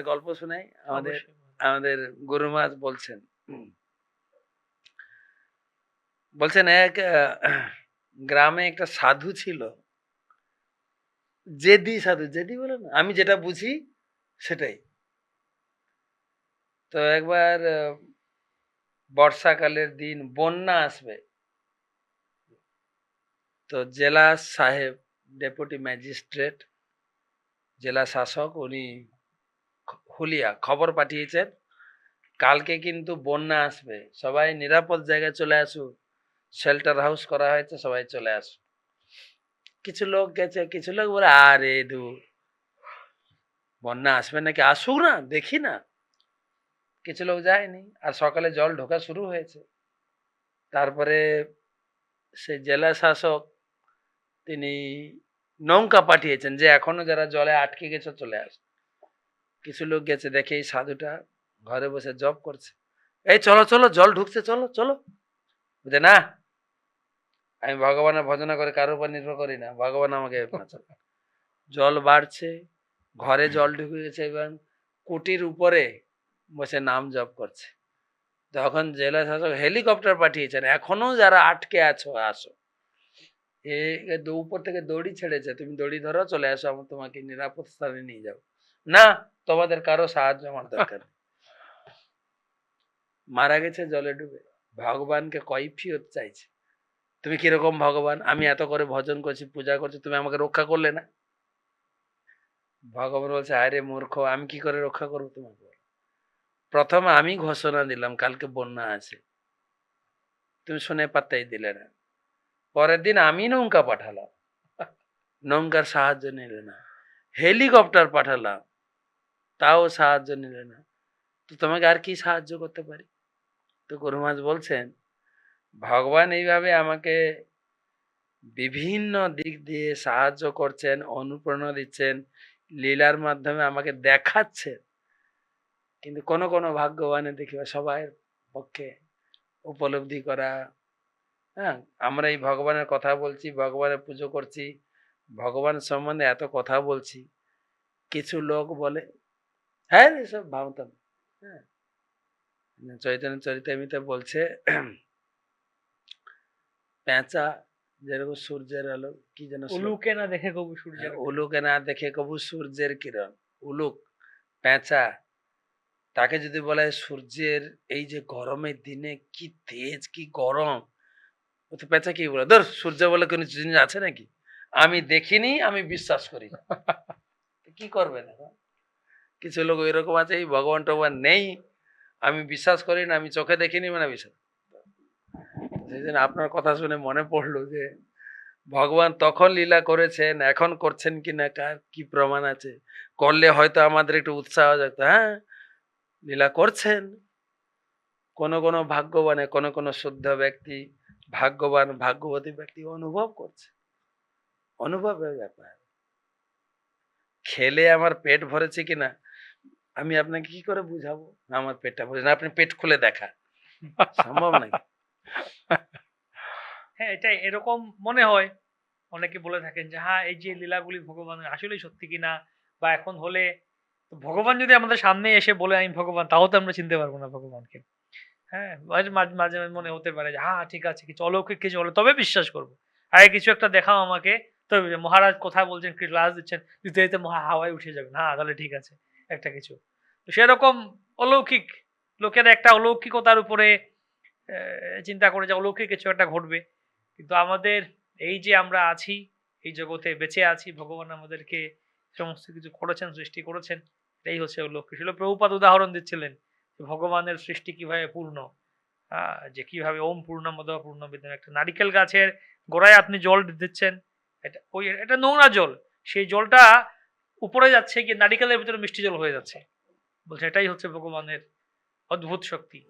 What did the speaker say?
একটা গল্প শোনাই। আমাদের। আমাদের গুরুমাজ বলছেন। বলছেন এক গ্রামে একটা সাধু ছিল। জেদি সাধু জেদি বলে না? আমি যেটা বুঝি সেটাই। তো একবার বর্ষাকালের দিন বন্যা আসবে। তো জেলা সাহেব ডেপুটি ম্যাজিস্ট্রেট জেলা শাসক উনি খ- হুলিয়া খবর পাঠিয়েছেন। কালকে কিন্তু বন্যা আসবে। সবাই নিরাপদ জায়গায় চলে আসুক। শেল্টার হাউস করা হয়েছে, সবাই চলে আসুক। কিছু লোক গেছে, কিছু লোক বলে, আরে দু বন্যা আসবে নাকি? আসুক না, দেখি না। কিছু লোক যায়নি। আর সকালে জল ঢোকা শুরু হয়েছে। তারপরে সে জেলা শাসক, তিনি নৌকা পাঠিয়েছেন যে, এখনও যারা জলে আটকে গেছে, চলে আস। কিছু লোক গেছে, দেখে এই সাধুটা ঘরে বসে জব করছে। এই চলো চলো, জল ঢুকছে, চলো চলো। বুঝে না, আমি ভগবানের ভজনা করে কারোর উপর নির্ভর করি না। ভগবান আমাকে জল বাড়ছে, ঘরে জল ঢুকে গেছে, এবং কুটির উপরে বসে নাম জপ করছে। তখন জেলা শাসক হেলিকপ্টার পাঠিয়েছেন, এখনও যারা আটকে আছো, আসো। এ উপর থেকে দড়ি ছেড়েছে, তুমি দড়ি ধরো, চলে আসো, আমি তোমাকে নিরাপদ স্থানে নিয়ে যাব। না, তোমাদের কারও সাহায্য আমার দরকার। মারা গেছে, জলে ডুবে। ভগবানকে কৈফিয়ত চাইছে। তুমি কীরকম ভগবান? আমি এত করে ভজন করছি, পূজা করছি, তুমি আমাকে রক্ষা করলে না? ভগবান বলছে, আরে মূর্খ, আমি কি করে রক্ষা করব তোমাকে? প্রথম আমি ঘোষণা দিলাম, কালকে বন্যা আছে। তুমি শুনে পাত্তাই দিলে না। পরের দিন আমি নৌকা পাঠালাম। নৌকার সাহায্য নিলে না। হেলিকপ্টার পাঠালাম। তাও সাহায্য নিলে না। তো তোমাকে আর কি সাহায্য করতে পারি? তো গুরুমাজ বলছেন, ভগবান এইভাবে আমাকে বিভিন্ন দিক দিয়ে সাহায্য করছেন, অনুপ্রেরণা দিচ্ছেন, লীলার মাধ্যমে আমাকে দেখাচ্ছেন। কিন্তু কোনো কোনো ভাগ্যবানে দেখি সবাই পক্ষে উপলব্ধি করা হ্যাঁ আমরা এই ভগবানের কথা বলছি, ভগবানের পুজো করছি, ভগবান সম্বন্ধে এত কথা বলছি। কিছু লোক বলে হ্যাঁ এসব ভাবতাম। হ্যাঁ। চৈতন্য চরিতামিতে বলছে পেঁচা যেরকম সূর্যের আলো কি যেন উলুকে না দেখে কবু সূর্যের হ্যাঁ, উলুকে না দেখে কবু সূর্যের কিরণ। উলুক পেঁচা তাকে যদি বলা হয় সূর্যের এই যে গরমের দিনে কি তেজ কি গরম ও তো পেঁচা কি বলে? ধর সূর্য বলে কোনো জিনিস আছে নাকি? আমি দেখিনি আমি বিশ্বাস করি না। কি করবেন এখন কিছু লোক এরকম আছে, এই ভগবান টগবান নেই। আমি বিশ্বাস করি না, আমি চোখে দেখিনি মানে বিশ্বাস। সেই জন্য আপনার কথা শুনে মনে পড়ল যে, ভগবান তখন লীলা করেছেন, এখন করছেন কি না কার কি প্রমাণ আছে? করলে হয়তো আমাদের একটু উৎসাহ জাগতো। হ্যাঁ লীলা করছেন। কোন কোন ভাগ্যবানে, কোন কোন শুদ্ধ ব্যক্তি, ভাগ্যবান, ভাগ্যবতী ব্যক্তি অনুভব করছে। অনুভবের ব্যাপার। খেলে আমার পেট ভরেছে কিনা? আমি আপনাকে কি করে বুঝাবো? আমার পেটটা ভরে না, আপনি পেট খুলে দেখা সম্ভব নাকি? হ্যাঁ এটা এরকম মনে হয়। অনেকে বলে থাকেন যে হ্যাঁ এই যে লীলাগুলি ভগবানের, আসলেই সত্যি কিনা? বা এখন হলে ভগবান যদি আমাদের সামনে এসে বলে, আমি ভগবান, তাও তো আমরা চিনতে পারব না ভগবানকে। হ্যাঁ মাঝে মাঝে মনে হতে পারে যে হ্যাঁ ঠিক আছে, কিছু অলৌকিক কিছু হলে তবে বিশ্বাস করব। আগে কিছু একটা দেখাও আমাকে। তবে মহারাজ কোথায় বলছেন, ক্লাস দিচ্ছেন দিতে মহা হাওয়ায় উঠে যাবেন। হ্যাঁ তাহলে ঠিক আছে। একটা কিছু। সেরকম অলৌকিক, লোকেরা একটা অলৌকিকতার উপরে চিন্তা করে যে অলৌকিক কিছু একটা ঘটবে। কিন্তু আমাদের এই যে আমরা আছি, এই জগতে বেঁচে আছি, ভগবান আমাদেরকে সমস্ত কিছু করেছেন, সৃষ্টি করেছেন এটাই হচ্ছে লক্ষ্য ছিল প্রভুপাত উদাহরণ দিচ্ছিলেন ভগবানের সৃষ্টি কীভাবে পূর্ণ যে কীভাবে ওম পূর্ণমদ পূর্ণ বিদ্যান একটা নারিকেল গাছের গোড়ায় আপনি জল দিচ্ছেন, এটা ওই, এটা নোংরা জল। সেই জলটা উপরে যাচ্ছে গিয়ে নারিকেলের ভিতরে মিষ্টি জল হয়ে যাচ্ছে। বলছে এটাই হচ্ছে ভগবানের অদ্ভুত শক্তি।